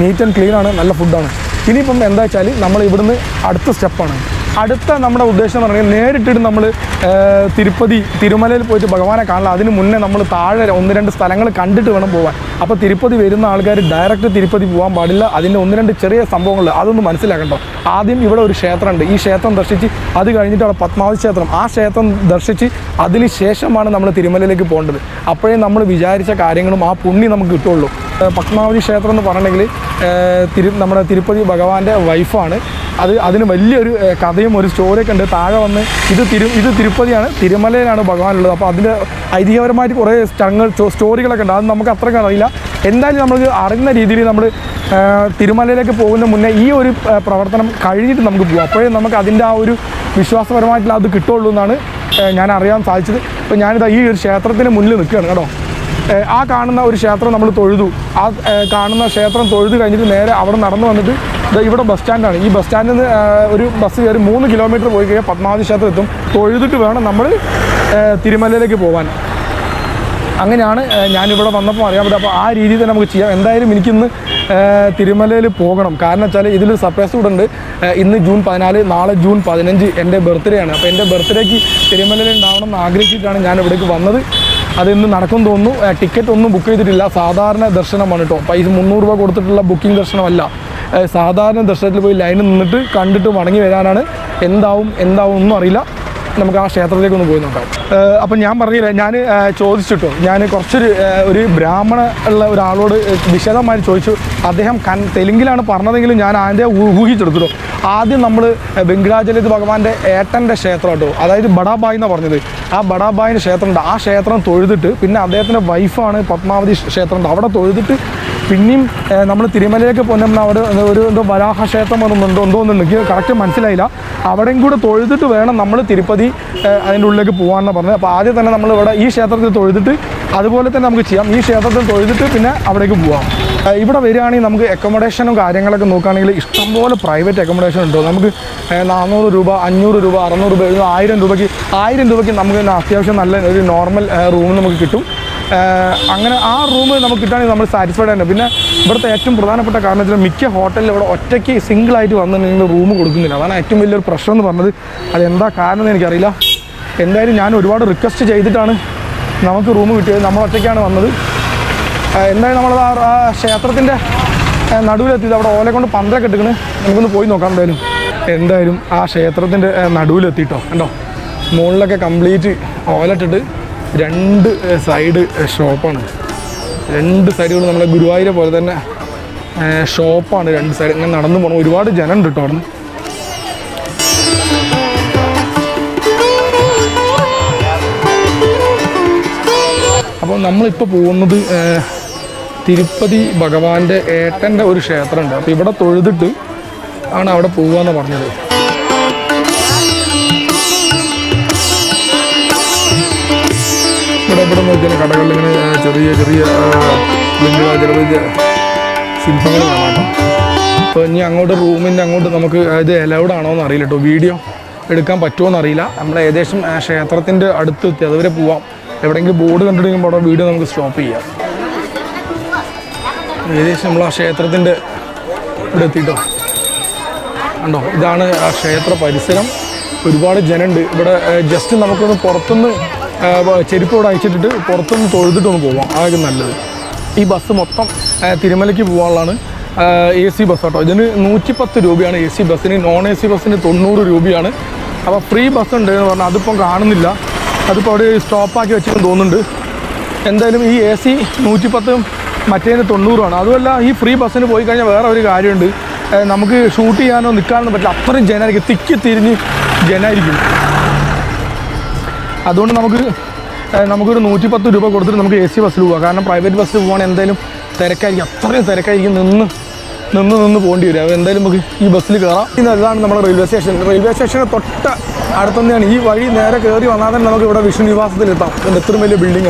നീറ്റ് ആൻഡ് ക്ലീൻ ആണ്. നല്ല ഫുഡാണ് ഇനിയിപ്പം എന്താ വെച്ചാൽ നമ്മൾ ഇവിടുന്ന് അടുത്ത സ്റ്റെപ്പാണ് അടുത്ത നമ്മുടെ ഉദ്ദേശം എന്ന് പറഞ്ഞാൽ നേരിട്ടിട്ട് നമ്മൾ തിരുപ്പതി തിരുമലയിൽ പോയിട്ട് ഭഗവാനെ കാണില്ല അതിന് മുന്നേ നമ്മൾ താഴെ ഒന്ന് രണ്ട് സ്ഥലങ്ങൾ കണ്ടിട്ട് വേണം പോകാൻ അപ്പോൾ തിരുപ്പതി വരുന്ന ആൾക്കാർ ഡയറക്റ്റ് തിരുപ്പതി പോകാൻ പാടില്ല. അതിന്റെ ഒന്ന് രണ്ട് ചെറിയ സംഭവങ്ങൾ അതൊന്ന് മനസ്സിലാക്കട്ടോ ആദ്യം ഇവിടെ ഒരു ക്ഷേത്രമുണ്ട്. ഈ ക്ഷേത്രം ദർശിച്ച് അത് കഴിഞ്ഞിട്ട് അവിടെ പത്മാവതി ക്ഷേത്രം. ആ ക്ഷേത്രം ദർശിച്ച് അതിന് ശേഷമാണ് നമ്മൾ തിരുമലയിലേക്ക് പോകേണ്ടത്. അപ്പോഴേ നമ്മൾ വിചാരിച്ച കാര്യങ്ങളും ആ പുണ്യം നമുക്ക് കിട്ടുള്ളൂ പത്മാവതി ക്ഷേത്രം എന്ന് പറഞ്ഞിട്ടുണ്ടെങ്കിൽ തിരു നമ്മുടെ തിരുപ്പതി ഭഗവാന്റെ വൈഫാണ് അത് അതിന് വലിയൊരു കഥയും ഒരു സ്റ്റോറിയൊക്കെ ഉണ്ട്. താഴെ വന്ന് ഇത് തിരു ഇത് തിരുപ്പതിയാണ്. തിരുമലയിലാണ് ഭഗവാനുള്ളത്. അപ്പോൾ അതിന്റെ ഐതിഹ്യപരമായിട്ട് കുറേ സ്റ്റങ്ങൾ സ്റ്റോറികളൊക്കെ ഉണ്ട്. അത് നമുക്ക് അത്രയ്ക്ക് അറിയില്ല. എന്തായാലും നമുക്ക് അറിയുന്ന രീതിയിൽ നമ്മൾ തിരുമലയിലേക്ക് പോകുന്ന മുന്നേ ഈ ഒരു പ്രവർത്തനം കഴിഞ്ഞിട്ട് നമുക്ക് പോകാം അപ്പോഴേ നമുക്ക് അതിന്റെ ആ ഒരു വിശ്വാസപരമായിട്ടുള്ള അത് കിട്ടുള്ളൂ എന്നാണ് ഞാൻ അറിയാൻ സാധിച്ചത്. അപ്പോൾ ഞാനിതാ ഈ ഒരു ക്ഷേത്രത്തിന് മുന്നിൽ നിൽക്കുകയാണ്. കേട്ടോ. ആ കാണുന്ന ഒരു ക്ഷേത്രം നമ്മൾ തൊഴുതു. ആ കാണുന്ന ക്ഷേത്രം തൊഴുതു കഴിഞ്ഞിട്ട് നേരെ അവിടെ നടന്നു വന്നിട്ട് ഇവിടെ ബസ് സ്റ്റാൻഡാണ് ഈ ബസ് സ്റ്റാൻഡിൽ നിന്ന് ഒരു ബസ് കയറി മൂന്ന് കിലോമീറ്റർ പോയി കഴിഞ്ഞാൽ പത്മാവതി ക്ഷേത്രം എത്തും. തൊഴുതിട്ട് വേണം നമ്മൾ തിരുമലയിലേക്ക് പോകാൻ അങ്ങനെയാണ് ഞാനിവിടെ വന്നപ്പോൾ അറിയാൻ പറ്റും അപ്പോൾ ആ രീതിയിൽ തന്നെ നമുക്ക് ചെയ്യാം. എന്തായാലും എനിക്കിന്ന് തിരുമലയിൽ പോകണം. കാരണം വെച്ചാൽ ഇതിൽ സർപ്രൈസ് കൂടെ ഉണ്ട്. ഇന്ന് ജൂൺ പതിനാല് നാളെ ജൂൺ പതിനഞ്ച് എന്റെ ബർത്ത്ഡേ ആണ്. അപ്പോൾ എന്റെ ബർത്ത്ഡേക്ക് തിരുമലയിൽ ഉണ്ടാവണം എന്ന് ആഗ്രഹിച്ചിട്ടാണ് ഞാൻ ഇവിടേക്ക് വന്നത്. അത് നടക്കും തോന്നുന്നു. ടിക്കറ്റ് ഒന്നും ബുക്ക് ചെയ്തിട്ടില്ല. സാധാരണ ദർശനമാണ് കേട്ടോ പൈസ മുന്നൂറ് രൂപ കൊടുത്തിട്ടുള്ള ബുക്കിംഗ് ദർശനമല്ല. സാധാരണ ദർശനത്തിൽ പോയി ലൈനിൽ നിന്നിട്ട് കണ്ടിട്ട് മടങ്ങി വരാനാണ്. എന്താവും എന്താവും ഒന്നും അറിയില്ല. നമുക്ക് ആ ക്ഷേത്രത്തിലേക്ക് ഒന്ന് പോയി നോക്കാം അപ്പം ഞാൻ പറഞ്ഞില്ല ഞാൻ ചോദിച്ചിട്ടോ. ഞാൻ കുറച്ചൊരു ഒരു ബ്രാഹ്മണ ഉള്ള ഒരാളോട് വിശദമായി ചോദിച്ചു. അദ്ദേഹം കൻ തെലുങ്കിലാണ് പറഞ്ഞതെങ്കിലും ഞാൻ അതിന്റെ ഊഹിച്ചെടുത്തിട്ടോ. ആദ്യം നമ്മൾ വെങ്കടാചലത്ത് ഭഗവാന്റെ ഏട്ടന്റെ ക്ഷേത്രം കേട്ടോ അതായത് ബഡാബായ് എന്നാണ് പറഞ്ഞത്. ആ ബഡാബായിന്റെ ക്ഷേത്രം ഉണ്ട് ആ ക്ഷേത്രം തൊഴുതിട്ട് പിന്നെ അദ്ദേഹത്തിന്റെ വൈഫാണ് പത്മാവതി ക്ഷേത്രം ഉണ്ട് അവിടെ തൊഴുതിട്ട് പിന്നെയും നമ്മൾ തിരുമലയിലേക്ക് പോകുന്ന അവിടെ ഒരു എന്തോ വരാഹ ക്ഷേത്രം എന്നുണ്ടോ എന്തോ എന്നുണ്ടെങ്കിൽ കറക്റ്റ് മനസ്സിലായില്ല. അവിടെയും കൂടെ തൊഴുതിട്ട് വേണം നമ്മൾ തിരുപ്പതി അതിന്റെ ഉള്ളിലേക്ക് പോകാമെന്ന് പറഞ്ഞത്. അപ്പോൾ ആദ്യം തന്നെ നമ്മൾ ഇവിടെ ഈ ക്ഷേത്രത്തിൽ തൊഴുതിട്ട് അതുപോലെ തന്നെ നമുക്ക് ചെയ്യാം. ഈ ക്ഷേത്രത്തിൽ തൊഴുതിട്ട് പിന്നെ അവിടേക്ക് പോവാം. ഇവിടെ വരികയാണെങ്കിൽ നമുക്ക് അക്കോമഡേഷനും കാര്യങ്ങളൊക്കെ നോക്കുകയാണെങ്കിൽ ഇഷ്ടംപോലെ പ്രൈവറ്റ് അക്കോമഡേഷൻ ഉണ്ടോ. നമുക്ക് നാനൂറ് രൂപ അഞ്ഞൂറ് രൂപ അറുന്നൂറ് രൂപ ആയിരം രൂപയ്ക്ക് ആയിരം രൂപയ്ക്ക് നമുക്ക് അത്യാവശ്യം നല്ല ഒരു നോർമൽ റൂം നമുക്ക് കിട്ടും. അങ്ങനെ ആ റൂം നമുക്ക് കിട്ടുകയാണെങ്കിൽ നമ്മൾ സാറ്റിസ്ഫൈഡ് തന്നെ. പിന്നെ ഇവിടുത്തെ ഏറ്റവും പ്രധാനപ്പെട്ട കാരണം വെച്ചാൽ മിക്ക ഹോട്ടലിൽ ഇവിടെ ഒറ്റയ്ക്ക് ആയിട്ട് വന്നിട്ടുണ്ടെങ്കിൽ റൂം കൊടുക്കുന്നില്ല. അതാണ് ഏറ്റവും വലിയൊരു പ്രശ്നം എന്ന് പറഞ്ഞത്. അതെന്താ കാരണം എന്ന് എനിക്കറിയില്ല. എന്തായാലും ഞാൻ ഒരുപാട് റിക്വസ്റ്റ് ചെയ്തിട്ടാണ് നമുക്ക് റൂം കിട്ടിയത്. നമ്മൾ ഒറ്റയ്ക്കാണ് വന്നത്. എന്തായാലും നമ്മൾ ആ ക്ഷേത്രത്തിന്റെ നടുവിലെത്തിയത് അവിടെ ഓലെ കൊണ്ട് പന്തലൊക്കെ ഇട്ടിക്കണ് നമുക്കൊന്ന് പോയി നോക്കാം എന്തായാലും. എന്തായാലും ആ ക്ഷേത്രത്തിന്റെ നടുവിലെത്തിയിട്ടോ. കണ്ടോ? മുകളിലൊക്കെ കംപ്ലീറ്റ് ഓലട്ടിട്ട് രണ്ട് സൈഡ് ഷോപ്പാണ് രണ്ട് സൈഡുകൾ നമ്മുടെ ഗുരുവായൂരെ പോലെ തന്നെ ഷോപ്പാണ് രണ്ട് സൈഡ് ഇങ്ങനെ നടന്നു പോകണം ഒരുപാട് ജനം ഉണ്ട് കേട്ടോ അവിടെ നിന്ന് അപ്പോൾ നമ്മളിപ്പോൾ പോകുന്നത് തിരുപ്പതി ഭഗവാന്റെ ഏട്ടന്റെ ഒരു ക്ഷേത്രമുണ്ട് അപ്പോൾ ഇവിടെ തൊഴുതിട്ട് ആണ് അവിടെ പോകുകയെന്ന് പറഞ്ഞത്. ഇവിടെ ചില ഇങ്ങനെ ചെറിയ ചെറിയ ചെറിയ വലിയ ശില്പങ്ങൾ കാണാം അപ്പോൾ ഇനി അങ്ങോട്ട് റൂമിന്റെ അങ്ങോട്ട് നമുക്ക് ഇത് എലൗഡ് ആണോ എന്ന് അറിയില്ല കേട്ടോ. വീഡിയോ എടുക്കാൻ പറ്റുമോ എന്നറിയില്ല നമ്മൾ ഏകദേശം ക്ഷേത്രത്തിന്റെ അടുത്ത് എത്തി. അതുവരെ പോവാം. എവിടെയെങ്കിലും ബോർഡ് കണ്ടിട്ടുണ്ടെങ്കിൽ അവിടെ വീഡിയോ നമുക്ക് സ്റ്റോപ്പ് ചെയ്യാം. ഏകദേശം നമ്മൾ ആ ക്ഷേത്രത്തിന്റെ ഇവിടെ എത്തിയിട്ടോ. കണ്ടോ? ഇതാണ് ആ ക്ഷേത്ര പരിസരം. ഒരുപാട് ജനമുണ്ട് ഇവിടെ ജസ്റ്റ് നമുക്കൊന്ന് പുറത്തുനിന്ന് ചെരുപ്പ് ഇവിടെ അയച്ചിട്ടിട്ട് പുറത്തുനിന്ന് തൊഴുതിട്ടൊന്ന് പോവാം. അതൊക്കെ നല്ലത്. ഈ ബസ് മൊത്തം തിരുമലയ്ക്ക് പോകാനുള്ളതാണ് എ സി ബസ് കേട്ടോ. ഇതിന് നൂറ്റിപ്പത്ത് രൂപയാണ് എ സി ബസ്സിന് നോൺ എ സി ബസ്സിന് തൊണ്ണൂറ് രൂപയാണ്. അപ്പോൾ ഫ്രീ ബസ് ഉണ്ട് എന്ന് പറഞ്ഞാൽ അതിപ്പം കാണുന്നില്ല. അതിപ്പോൾ അവിടെ സ്റ്റോപ്പാക്കി വെച്ചിട്ട് തോന്നുന്നുണ്ട്. എന്തായാലും ഈ എ സി നൂറ്റിപ്പത്തും മറ്റേതിന് തൊണ്ണൂറുമാണ് അതുമല്ല ഈ ഫ്രീ ബസ്സിന് പോയി കഴിഞ്ഞാൽ വേറെ ഒരു കാര്യമുണ്ട്. നമുക്ക് ഷൂട്ട് ചെയ്യാനോ നിൽക്കാനോ പറ്റില്ല. അത്രയും ജനായിരിക്കും തിക്കി തിരിഞ്ഞ് ജനായിരിക്കും അതുകൊണ്ട് നമുക്ക് നമുക്കൊരു നൂറ്റി പത്ത് രൂപ കൊടുത്തിട്ട് നമുക്ക് എ സി ബസ്സിൽ പോകാം കാരണം പ്രൈവറ്റ് ബസ്സിൽ പോകണമെങ്കിൽ എന്തായാലും തിരക്കായിരിക്കും. അത്രയും തിരക്കായിരിക്കും നിന്ന് നിന്ന് നിന്ന് പോകേണ്ടി വരും. അപ്പോൾ എന്തായാലും നമുക്ക് ഈ ബസ്സിൽ കയറാം. ഇന്ന് അതാണ് നമ്മുടെ റെയിൽവേ സ്റ്റേഷൻ റെയിൽവേ സ്റ്റേഷന് തൊട്ട് അടുത്തുതന്നെയാണ്. ഈ വഴി നേരെ കയറി വന്നാൽ തന്നെ നമുക്ക് ഇവിടെ വിഷ്ണു നിവാസത്തിലെത്താം എത്ര വലിയ ബിൽഡിംഗ്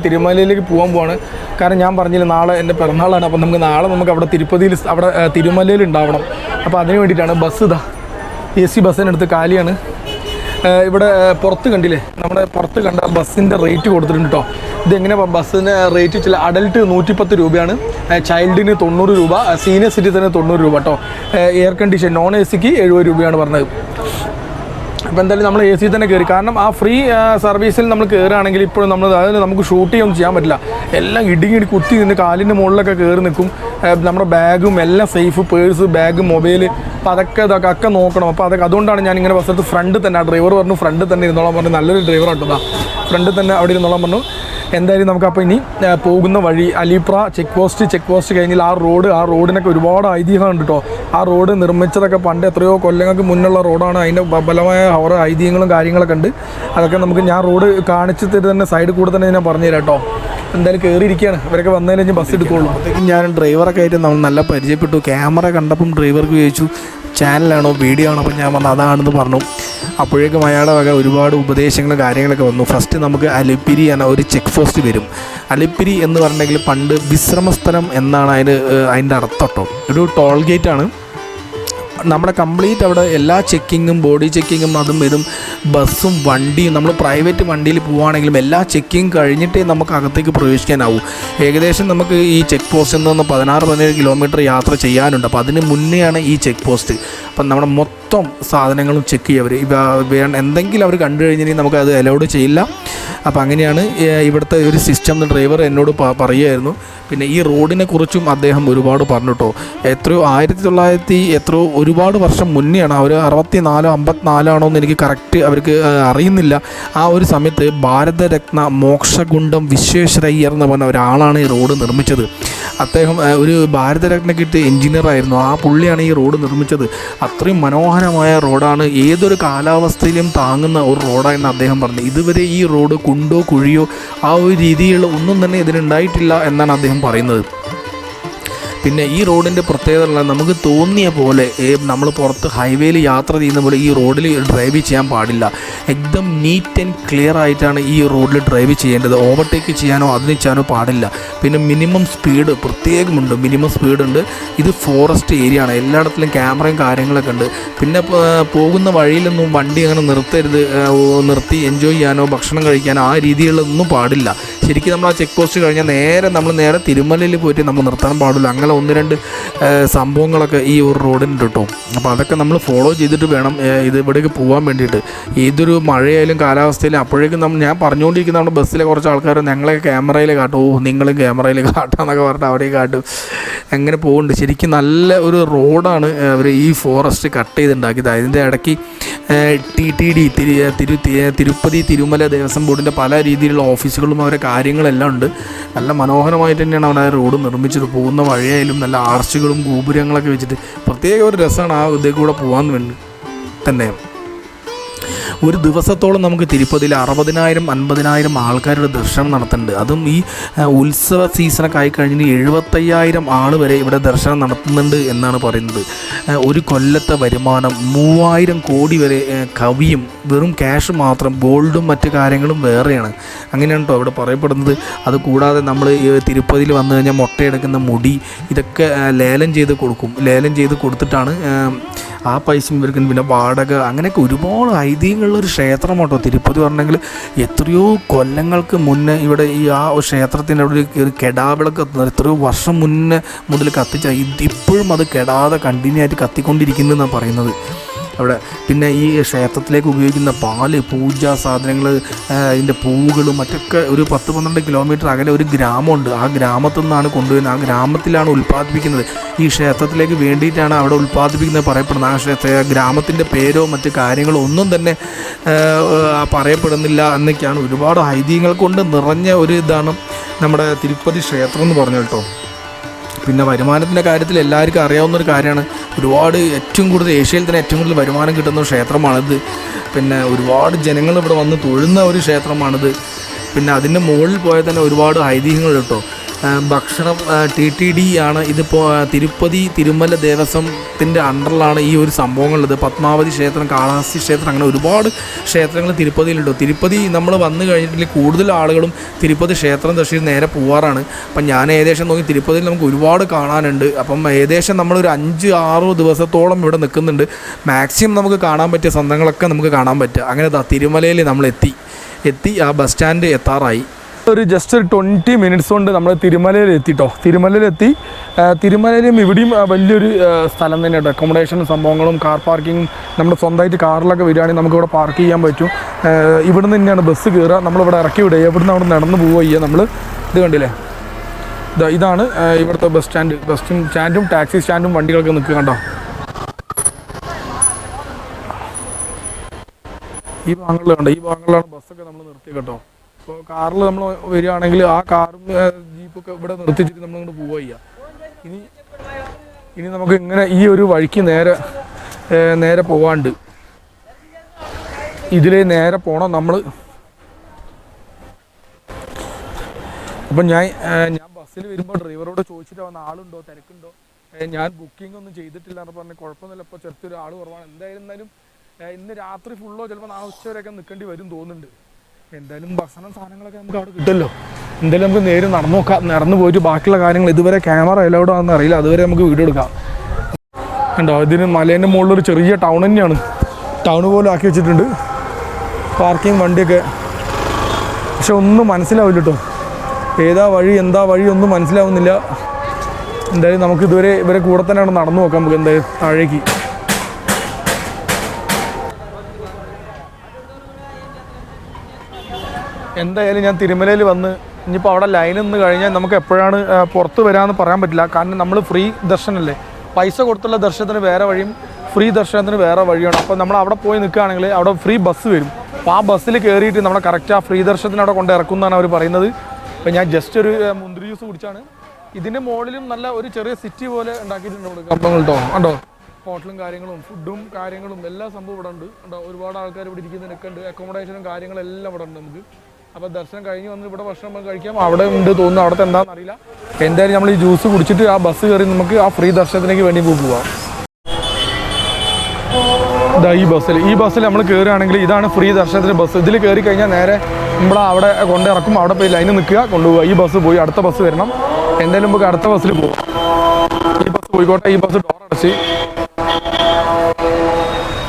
ആണ് തിരുമലയിലേക്ക് പോകാൻ പോവാണ്. കാരണം ഞാൻ പറഞ്ഞില്ല നാളെ എന്റെ പിറന്നാളാണ്. അപ്പം നമുക്ക് നാളെ നമുക്ക് അവിടെ തിരുപ്പതിയിൽ അവിടെ തിരുമലയിൽ ഉണ്ടാവണം. അപ്പോൾ അതിന് വേണ്ടിയിട്ടാണ് ബസ് ഇതാ. എ സി ബസ്സിനടുത്ത് കാലിയാണ്. ഇവിടെ പുറത്ത് കണ്ടില്ലേ? നമ്മുടെ പുറത്ത് കണ്ട ബസ്സിന്റെ റേറ്റ് കൊടുത്തിട്ടുണ്ട് കേട്ടോ ഇതെങ്ങനെ ബസ്സിന്റെ റേറ്റ് ചില അഡൽട്ട് നൂറ്റിപ്പത്ത് രൂപയാണ്. ചൈൽഡിന് തൊണ്ണൂറ് രൂപ സീനിയർ സിറ്റിസന് തൊണ്ണൂറ് രൂപ കേട്ടോ എയർ കണ്ടീഷൻ നോൺ എ സിക്ക് എഴുപത് രൂപയാണ് പറഞ്ഞത്. അപ്പോൾ എന്തായാലും നമ്മൾ എ സി തന്നെ കയറി. കാരണം ആ ഫ്രീ സർവീസിൽ നമ്മൾ കയറുകയാണെങ്കിൽ ഇപ്പോഴും നമ്മൾ അതായത് നമുക്ക് ഷൂട്ട് ചെയ്യൊന്നും ചെയ്യാൻ പറ്റില്ല. എല്ലാം ഇടുങ്ങി ഇടി കുത്തി നിന്ന് കാലിന്റെ മുകളിലൊക്കെ കയറി നിൽക്കും. നമ്മുടെ ബാഗും എല്ലാം സേഫ് പേഴ്സ് ബാഗ് മൊബൈൽ അപ്പോൾ അതൊക്കെ ഇതൊക്കെ ഒക്കെ നോക്കണം. അപ്പോൾ അതൊക്കെ അതുകൊണ്ടാണ് ഞാൻ ഇങ്ങനെ ബസ്സെടുത്ത് ഫ്രണ്ട് തന്നെ ആ ഡ്രൈവർ പറഞ്ഞു ഫ്രണ്ട് തന്നെ ഇരുന്നോളാൻ പറഞ്ഞു. നല്ലൊരു ഡ്രൈവർ ആട്ടോ ഫ്രണ്ട് തന്നെ അവിടെ ഇരുന്നോളാൻ പറഞ്ഞു. എന്തായാലും നമുക്കപ്പോൾ ഇനി പോകുന്ന വഴി Alipra check post check post കഴിഞ്ഞാൽ ആ റോഡ് ആ റോഡിനൊക്കെ ഒരുപാട് ഐതിഹ്യമുണ്ട് കേട്ടോ. ആ റോഡ് നിർമ്മിച്ചതൊക്കെ പണ്ട് എത്രയോ കൊല്ലങ്ങൾക്ക് മുന്നുള്ള റോഡാണ് അതിന്റെ ബലമായ ഓരോ ഐതിഹ്യങ്ങളും കാര്യങ്ങളൊക്കെ ഉണ്ട്. അതൊക്കെ നമുക്ക് ഞാൻ റോഡ് കാണിച്ചു തരുന്ന സൈഡിൽ കൂടെ തന്നെ ഞാൻ പറഞ്ഞു തരാം കേട്ടോ. എന്തായാലും കയറിയിരിക്കുകയാണ് ഇവരൊക്കെ വന്നതിന് കഴിഞ്ഞ് ബസ് എടുക്കുള്ളൂ. ഞാൻ ഡ്രൈവറൊക്കെ ആയിട്ട് നമ്മൾ നല്ല പരിചയപ്പെട്ടു. ക്യാമറ കണ്ടപ്പം ഡ്രൈവർക്ക് ചോദിച്ചു ചാനലാണോ വീഡിയോ ആണോ അപ്പോൾ ഞാൻ പറഞ്ഞു അതാണെന്ന് പറഞ്ഞു. അപ്പോഴേക്കും അയാളുടെ വക ഒരുപാട് ഉപദേശങ്ങളും കാര്യങ്ങളൊക്കെ വന്നു. ഫസ്റ്റ് നമുക്ക് അലിപ്പിരി എന്ന ഒരു ചെക്ക് പോസ്റ്റ് വരും. അലിപ്പിരി എന്ന് പറഞ്ഞിട്ടുണ്ടെങ്കിൽ പണ്ട് വിശ്രമസ്ഥലം എന്നാണ് അതിന് അതിന്റെ അർത്ഥം കേട്ടോ. ഒരു ടോൾ ഗേറ്റാണ് നമ്മുടെ കംപ്ലീറ്റ് അവിടെ എല്ലാ ചെക്കിങ്ങും ബോഡി ചെക്കിങ്ങും അതും ഇതും ബസ്സും വണ്ടിയും നമ്മൾ പ്രൈവറ്റ് വണ്ടിയിൽ പോവുകയാണെങ്കിലും എല്ലാ ചെക്കിങ് കഴിഞ്ഞിട്ടേ നമുക്ക് അകത്തേക്ക് പ്രവേശിക്കാനാവൂ. ഏകദേശം നമുക്ക് ഈ ചെക്ക് പോസ്റ്റിൽ നിന്ന് പതിനാറ് പതിനേഴ് കിലോമീറ്റർ യാത്ര ചെയ്യാനുണ്ട്. അപ്പോൾ അതിന് മുന്നെയാണ് ഈ ചെക്ക് പോസ്റ്റ് അപ്പം നമ്മുടെ മൊത്തം സാധനങ്ങളും ചെക്ക് ചെയ്യുക അവർ എന്തെങ്കിലും അവർ കണ്ടു കഴിഞ്ഞിട്ടുണ്ടെങ്കിൽ നമുക്ക് അത് അലൗഡ് ചെയ്യില്ല. അപ്പോൾ അങ്ങനെയാണ് ഇവിടുത്തെ ഒരു സിസ്റ്റം ഡ്രൈവർ എന്നോട് പറയുമായിരുന്നു പിന്നെ ഈ റോഡിനെ കുറിച്ചും അദ്ദേഹം ഒരുപാട് പറഞ്ഞു കേട്ടോ എത്രയോ ആയിരത്തി തൊള്ളായിരത്തി എത്രയോ ഒരുപാട് വർഷം മുന്നെയാണ് അവർ അറുപത്തി നാലോ അമ്പത്തിനാലാണോ എന്ന് എനിക്ക് കറക്റ്റ് അവർക്ക് അറിയുന്നില്ല. ആ ഒരു സമയത്ത് ഭാരതരത്ന മോക്ഷഗുണ്ടം വിശ്വേശ്വരയ്യർ എന്ന് പറഞ്ഞ ഒരാളാണ് ഈ റോഡ് നിർമ്മിച്ചത്. അദ്ദേഹം ഒരു ഭാരതരത്ന കിട്ടിയ എഞ്ചിനീയർ ആയിരുന്നു. ആ പുള്ളിയാണ് ഈ റോഡ് നിർമ്മിച്ചത്. അത്രയും മനോഹരമായ റോഡാണ് ഏതൊരു കാലാവസ്ഥയിലും താങ്ങുന്ന ഒരു റോഡാണെന്ന് അദ്ദേഹം പറഞ്ഞു. ഇതുവരെ ഈ റോഡ് കുണ്ടോ കുഴിയോ ആ ഒരു രീതിയിലുള്ള ഒന്നും തന്നെ ഇതിനുണ്ടായിട്ടില്ല എന്നാണ് അദ്ദേഹം പറയുന്നത്. പിന്നെ ഈ റോഡിന്റെ പ്രത്യേകത നമുക്ക് തോന്നിയ പോലെ നമ്മൾ പുറത്ത് ഹൈവേയിൽ യാത്ര ചെയ്യുന്ന പോലെ ഈ റോഡിൽ ഡ്രൈവ് ചെയ്യാൻ പാടില്ല. എക്ദം നീറ്റ് ആൻഡ് ക്ലിയർ ആയിട്ടാണ് ഈ റോഡിൽ ഡ്രൈവ് ചെയ്യേണ്ടത്. ഓവർടേക്ക് ചെയ്യാനോ അതിന് ചെയ്യാനോ പാടില്ല. പിന്നെ മിനിമം സ്പീഡ് പ്രത്യേകമുണ്ട്. മിനിമം സ്പീഡ് ഉണ്ട്. ഇത് ഫോറസ്റ്റ് ഏരിയ ആണ്. എല്ലായിടത്തിലും ക്യാമറയും കാര്യങ്ങളൊക്കെ ഉണ്ട്. പിന്നെ പോകുന്ന വഴിയിലൊന്നും വണ്ടി അങ്ങനെ നിർത്തരുത് നിർത്തി എൻജോയ് ചെയ്യാനോ ഭക്ഷണം കഴിക്കാനോ ആ രീതിയിലൊന്നും പാടില്ല. ശരിക്കും നമ്മൾ ആ ചെക്ക് പോസ്റ്റ് കഴിഞ്ഞാൽ നേരെ നമ്മൾ നേരെ തിരുമലയിൽ പോയിട്ട് നമ്മൾ നിർത്താൻ പാടില്ല. അങ്ങനെ ഒന്ന് രണ്ട് സംഭവങ്ങളൊക്കെ ഈ ഒരു റോഡിന് കിട്ടും. അപ്പോൾ അതൊക്കെ നമ്മൾ ഫോളോ ചെയ്തിട്ട് വേണം ഇത് ഇവിടേക്ക് പോകാൻ വേണ്ടിയിട്ട്. ഏതൊരു മഴയായാലും കാലാവസ്ഥയിലും അപ്പോഴേക്കും നമ്മൾ ഞാൻ പറഞ്ഞുകൊണ്ടിരിക്കുന്ന നമ്മുടെ ബസ്സിലെ കുറച്ച് ആൾക്കാർ ഞങ്ങളെ ക്യാമറയിൽ കാട്ടും. ഓ നിങ്ങളും ക്യാമറയിൽ കാട്ടാന്നൊക്കെ പറഞ്ഞിട്ട് അവിടെ കാട്ടും. അങ്ങനെ പോകുന്നുണ്ട് ശരിക്കും നല്ല ഒരു റോഡാണ് അവർ ഈ ഫോറസ്റ്റ് കട്ട് ചെയ്തുണ്ടാക്കിയത് അതിന്റെ ഇടയ്ക്ക് ടി ടി ഡി തിരു തിരുപ്പതി തിരുമല ദേവസ്വം ബോർഡിന്റെ പല രീതിയിലുള്ള ഓഫീസുകളും അവരെ കാര്യങ്ങളെല്ലാം ഉണ്ട്. നല്ല മനോഹരമായിട്ട് തന്നെയാണ് അവിടെ റോഡ് നിർമ്മിച്ചത്. പോകുന്ന വഴിയായാലും നല്ല ആർച്ചുകളും ഗോപുരങ്ങളൊക്കെ വെച്ചിട്ട് പ്രത്യേക ഒരു രസമാണ് ആ ഇതേ കൂടെ വേണ്ടി തന്നെ ഒരു ദിവസത്തോളം നമുക്ക് തിരുപ്പതിയിൽ അറുപതിനായിരം അൻപതിനായിരം ആൾക്കാരുടെ ദർശനം നടത്തുന്നുണ്ട്. അതും ഈ ഉത്സവ സീസണൊക്കെ ആയി എഴുപത്തയ്യായിരം ആൾ വരെ ഇവിടെ ദർശനം നടത്തുന്നുണ്ട് എന്നാണ് പറയുന്നത്. ഒരു കൊല്ലത്തെ വരുമാനം മൂവായിരം കോടി വരെ കവിയും വെറും ക്യാഷ് മാത്രം ഗോൾഡും മറ്റു കാര്യങ്ങളും വേറെയാണ്. അങ്ങനെയാണ് കേട്ടോ ഇവിടെ പറയപ്പെടുന്നത്. അത് കൂടാതെ നമ്മൾ തിരുപ്പതിയിൽ വന്നു കഴിഞ്ഞാൽ മുട്ടയെടുക്കുന്ന മുടി ഇതൊക്കെ ലേലം ചെയ്ത് കൊടുക്കും. ലേലം ചെയ്ത് കൊടുത്തിട്ടാണ് ആ, പൈസ ഇവർക്ക് പിന്നെ വാടക അങ്ങനെയൊക്കെ ഒരുപാട് ഐതിഹ്യങ്ങളുള്ള ഒരു ക്ഷേത്രം കേട്ടോ. തിരുപ്പതി പറഞ്ഞെങ്കിൽ എത്രയോ കൊല്ലങ്ങൾക്ക് മുന്നേ ഇവിടെ ഈ ആ ക്ഷേത്രത്തിന്റെ അവിടെ ഒരു- കെടാവിളക്ക് എത്രയോ വർഷം മുന്നേ മുതൽ കത്തിച്ച ഇപ്പോഴും അത് കെടാതെ കണ്ടിന്യൂ ആയിട്ട് കത്തിക്കൊണ്ടിരിക്കുന്നു എന്നാണ് പറയുന്നത്. അവിടെ. പിന്നെ ഈ ക്ഷേത്രത്തിലേക്ക് ഉപയോഗിക്കുന്ന പാൽ പൂജാ സാധനങ്ങൾ അതിന്റെ പൂവുകളും മറ്റൊക്കെ ഒരു പത്ത് പന്ത്രണ്ട് കിലോമീറ്റർ അകലെ ഒരു ഗ്രാമമുണ്ട്. ആ ഗ്രാമത്തിൽ നിന്നാണ് കൊണ്ടുവരുന്നത്. ആ ഗ്രാമത്തിലാണ് ഉൽപ്പാദിപ്പിക്കുന്നത്. ഈ ക്ഷേത്രത്തിലേക്ക് വേണ്ടിയിട്ടാണ് അവിടെ ഉൽപ്പാദിപ്പിക്കുന്നത് പറയപ്പെടുന്നത്. ആ ക്ഷേത്ര ഗ്രാമത്തിന്റെ പേരോ മറ്റു കാര്യങ്ങളോ ഒന്നും തന്നെ പറയപ്പെടുന്നില്ല എന്നൊക്കെയാണ്. ഒരുപാട് ഐതിഹ്യങ്ങൾ കൊണ്ട് നിറഞ്ഞ ഒരു ഇതാണ് നമ്മുടെ തിരുപ്പതി ക്ഷേത്രം എന്ന് പറഞ്ഞു കേട്ടോ. പിന്നെ വരുമാനത്തിന്റെ കാര്യത്തിൽ എല്ലാവർക്കും അറിയാവുന്ന ഒരു കാര്യമാണ്. ഒരുപാട് ഏറ്റവും കൂടുതൽ ഏഷ്യയിൽ തന്നെ ഏറ്റവും കൂടുതൽ വരുമാനം കിട്ടുന്ന ക്ഷേത്രമാണിത്. പിന്നെ ഒരുപാട് ജനങ്ങൾ ഇവിടെ വന്ന് തൊഴുന്ന ഒരു ക്ഷേത്രമാണിത്. പിന്നെ അതിന്റെ മുകളിൽ പോയാൽ തന്നെ ഒരുപാട് ഐതിഹ്യങ്ങൾ കേട്ടോ. ഭക്ഷണം ടി ടി ഡി ആണ്. ഇതിപ്പോൾ തിരുപ്പതി തിരുമല ദേവസ്വത്തിന്റെ അണ്ടറിലാണ് ഈ ഒരു സംഭവങ്ങളുള്ളത്. പത്മാവതി ക്ഷേത്രം കാളഹസ്തി ക്ഷേത്രം അങ്ങനെ ഒരുപാട് ക്ഷേത്രങ്ങൾ തിരുപ്പതിയിലുണ്ട്. തിരുപ്പതി നമ്മൾ വന്നു കഴിഞ്ഞിട്ടുണ്ടെങ്കിൽ കൂടുതൽ ആളുകളും തിരുപ്പതി ക്ഷേത്രം ദർശിച്ച് നേരെ പോവാറാണ്. അപ്പം ഞാൻ ഏകദേശം നോക്കി തിരുപ്പതിയിൽ നമുക്ക് ഒരുപാട് കാണാനുണ്ട്. അപ്പം ഏകദേശം നമ്മളൊരു അഞ്ച് ആറ് ദിവസത്തോളം ഇവിടെ നിൽക്കുന്നുണ്ട്. മാക്സിമം നമുക്ക് കാണാൻ പറ്റിയ സ്വന്തങ്ങളൊക്കെ നമുക്ക് കാണാൻ പറ്റുക. അങ്ങനെ തിരുമലയിൽ നമ്മൾ എത്തി എത്തി ആ ബസ് സ്റ്റാൻഡ് എത്താറായി. ഒരു ജസ്റ്റ് ഒരു ട്വന്റി മിനിറ്റ്സ് കൊണ്ട് നമ്മൾ തിരുമലയിൽ എത്തിട്ടോ? തിരുമലയിലെത്തി. തിരുമലയിലും ഇവിടെയും വലിയൊരു സ്ഥലം തന്നെ തന്നെയാണ് അക്കോമഡേഷനും സംഭവങ്ങളും കാർ പാർക്കിംഗ് നമ്മുടെ സ്വന്തമായിട്ട് കാറിലൊക്കെ വരികയാണെങ്കിൽ നമുക്ക് ഇവിടെ പാർക്ക് ചെയ്യാൻ പറ്റും. ഇവിടെ ഇവിടുന്ന് തന്നെയാണ് ബസ് കയറുക നമ്മളിവിടെ ഇറക്കി വിടുക. ഇവിടുന്ന് അവിടെ നടന്ന് പോവുക ചെയ്യുക നമ്മൾ ഇത് കണ്ടില്ലേ? ഇതാണ് ഇവിടുത്തെ ബസ് സ്റ്റാൻഡ് ബസ് സ്റ്റാൻഡും ടാക്സി സ്റ്റാൻഡും വണ്ടികളൊക്കെ നിൽക്കുക കണ്ടോ? ഈ ഭാഗങ്ങളിലുണ്ട് ഈ ഭാഗങ്ങളിലാണ് ബസ്സൊക്കെ നമ്മൾ നിർത്തി കേട്ടോ. ഇപ്പോൾ കാറിൽ നമ്മൾ വരികയാണെങ്കിൽ ആ കാറും ജീപ്പൊക്കെ ഇവിടെ നിർത്തിച്ചിട്ട് നമ്മൾ ഇങ്ങോട്ട് പോവുക ഇനി ഇനി നമുക്ക് ഇങ്ങനെ ഈ ഒരു വഴിക്ക് നേരെ നേരെ പോവാണ്ട്. ഇതിലേ നേരെ പോണം നമ്മൾ അപ്പം ഞാൻ ഞാൻ ബസ്സിൽ വരുമ്പോൾ ഡ്രൈവറോട് ചോദിച്ചിട്ട് വന്ന ആളുണ്ടോ തിരക്കുണ്ടോ? ഞാൻ ബുക്കിംഗ് ഒന്നും ചെയ്തിട്ടില്ല എന്ന് പറഞ്ഞ് കുഴപ്പമൊന്നുമില്ല ഇപ്പോൾ ചെറുത്തൊരു ആൾ കുറവാണ്. എന്തായിരുന്നാലും ഇന്ന് രാത്രി ഫുള്ളോ ചിലപ്പോൾ നാളെ ഉച്ച വരെയൊക്കെ നിൽക്കേണ്ടി വരും തോന്നുന്നുണ്ട്. എന്തായാലും ഭക്ഷണം സാധനങ്ങളൊക്കെ നമുക്ക് അവിടെ കിട്ടുമല്ലോ. എന്തായാലും നമുക്ക് നേരെ നടന്നു നോക്കാം. നടന്നു പോയിട്ട് ബാക്കിയുള്ള കാര്യങ്ങൾ ഇതുവരെ ക്യാമറ അലൗഡ് ആണെന്ന് അറിയില്ല. അതുവരെ നമുക്ക് വീഡിയോ എടുക്കാം. കണ്ടോ? ഇതിന് മലേന്റെ മുകളിൽ ഒരു ചെറിയ ടൗൺ തന്നെയാണ്. ടൗൺ പോലെ ആക്കി വെച്ചിട്ടുണ്ട്. പാർക്കിംഗ് വണ്ടിയൊക്കെ. പക്ഷെ ഒന്നും മനസ്സിലാവില്ല കേട്ടോ. ഏതാ വഴി എന്താ വഴി ഒന്നും മനസ്സിലാവുന്നില്ല. എന്തായാലും നമുക്ക് ഇതുവരെ ഇവരെ കൂടെ തന്നെയാണ് നടന്നു നോക്കാം നമുക്ക് എന്തായാലും താഴേക്ക്. എന്തായാലും ഞാൻ തിരുമലയിൽ വന്ന് ഇനിയിപ്പോൾ അവിടെ ലൈൻ നിന്ന് കഴിഞ്ഞാൽ നമുക്ക് എപ്പോഴാണ് പുറത്ത് വരാമെന്ന് പറയാൻ പറ്റില്ല. കാരണം നമ്മൾ ഫ്രീ ദർശനമല്ലേ പൈസ കൊടുത്തുള്ള ദർശനത്തിന് വേറെ വഴിയും ഫ്രീ ദർശനത്തിന് വേറെ വഴിയാണ് അപ്പോൾ നമ്മൾ അവിടെ പോയി നിൽക്കുകയാണെങ്കിൽ അവിടെ ഫ്രീ ബസ് വരും. അപ്പോൾ ആ ബസ്സിൽ കയറിയിട്ട് നമ്മളെ കറക്റ്റ് ആ ഫ്രീ ദർശനത്തിന് അവിടെ കൊണ്ട് ഇറക്കും എന്നാണ് അവർ പറയുന്നത്. അപ്പോൾ ഞാൻ ജസ്റ്റ് ഒരു മുന്തിരി ജ്യൂസ് കുടിച്ചാണ്. ഇതിന്റെ മുകളിലും നല്ല ഒരു ചെറിയ സിറ്റി പോലെ ഉണ്ടാക്കിയിട്ടുണ്ട് ഇവിടെ. തോന്നും കേട്ടോ കണ്ടോ? ഹോട്ടലും കാര്യങ്ങളും ഫുഡും കാര്യങ്ങളും എല്ലാ സംഭവം ഇവിടെ ഉണ്ട്. ഉണ്ടോ ഒരുപാട് ആൾക്കാർ ഇവിടെ ഇരിക്കുന്നതിനൊക്കെ ഉണ്ട്. അക്കോമഡേഷനും കാര്യങ്ങളും എല്ലാം ഇവിടെ ഉണ്ട് നമുക്ക്. അപ്പോൾ ദർശനം കഴിഞ്ഞ് വന്ന് ഇവിടെ ഭക്ഷണം കഴിക്കാം. അവിടെ ഉണ്ട് തോന്നുന്നു. അവിടുത്തെ എന്താണെന്ന് അറിയില്ല. എന്തായാലും നമ്മൾ ഈ ജ്യൂസ് കുടിച്ചിട്ട് ആ ബസ് കയറി നമുക്ക് ആ ഫ്രീ ദർശനത്തിലേക്ക് വേണ്ടി പോവാം. ഇതാ ഈ ബസ്സിൽ ഈ ബസ്സിൽ നമ്മൾ കയറുകയാണെങ്കിൽ ഇതാണ് ഫ്രീ ദർശനത്തിന് ബസ്. ഇതിൽ കയറി കഴിഞ്ഞാൽ നേരെ നമ്മളെ അവിടെ കൊണ്ട് ഇറക്കും. അവിടെ പോയി ലൈനിൽ നിൽക്കുക കൊണ്ടുപോകുക ഈ ബസ് പോയി അടുത്ത ബസ് വരണം. എന്തായാലും നമുക്ക് അടുത്ത ബസ്സിൽ പോകാം ഈ ബസ് പോയിക്കോട്ടെ. ഈ ബസ് ഡോർ അടച്ച്.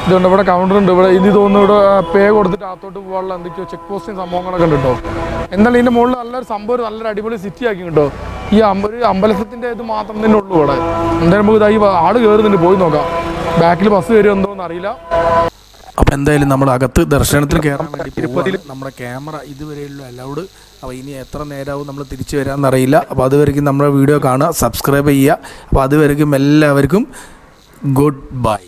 ഇതുണ്ട് ഇവിടെ കൗണ്ടർ ഉണ്ട്. ഇവിടെ ഇത് തോന്നുന്നു ഇവിടെ പേ കൊടുത്തിട്ട് അകത്തോട്ട് പോകാനുള്ള എന്തൊക്കെയോ ചെക്ക് പോസ്റ്റും സംഭവങ്ങളൊക്കെ ഉണ്ട് കേട്ടോ. എന്നാലും ഇതിന്റെ മുകളിൽ നല്ലൊരു സംഭവം നല്ലൊരു അടിപൊളി സിറ്റി ആക്കി കേട്ടോ. ഈ അമ്പ ഒരു അമ്പലത്തിന്റെ ഇത് മാത്രം തന്നെ ഉള്ളൂ ഇവിടെ. എന്തായാലും നമുക്ക് ഇതായി ആട് കയറുന്നുണ്ട് പോയി നോക്കാം. ബാക്കിൽ ബസ് വരുമോ എന്തോന്ന് അറിയില്ല. അപ്പോൾ എന്തായാലും നമ്മൾ അകത്ത് ദർശനത്തിന് കയറാൻ വേണ്ടി തിരുപ്പതിയിൽ നമ്മുടെ ക്യാമറ ഇതുവരെയുള്ള അലൗഡ് അപ്പോൾ ഇനി എത്ര നേരമാവും നമ്മൾ തിരിച്ചു വരാമെന്നറിയില്ല അപ്പോൾ അതുവരെയ്ക്കും നമ്മുടെ വീഡിയോ കാണുക സബ്സ്ക്രൈബ് ചെയ്യുക. അപ്പോൾ അതുവരെയ്ക്കും എല്ലാവർക്കും ഗുഡ് ബൈ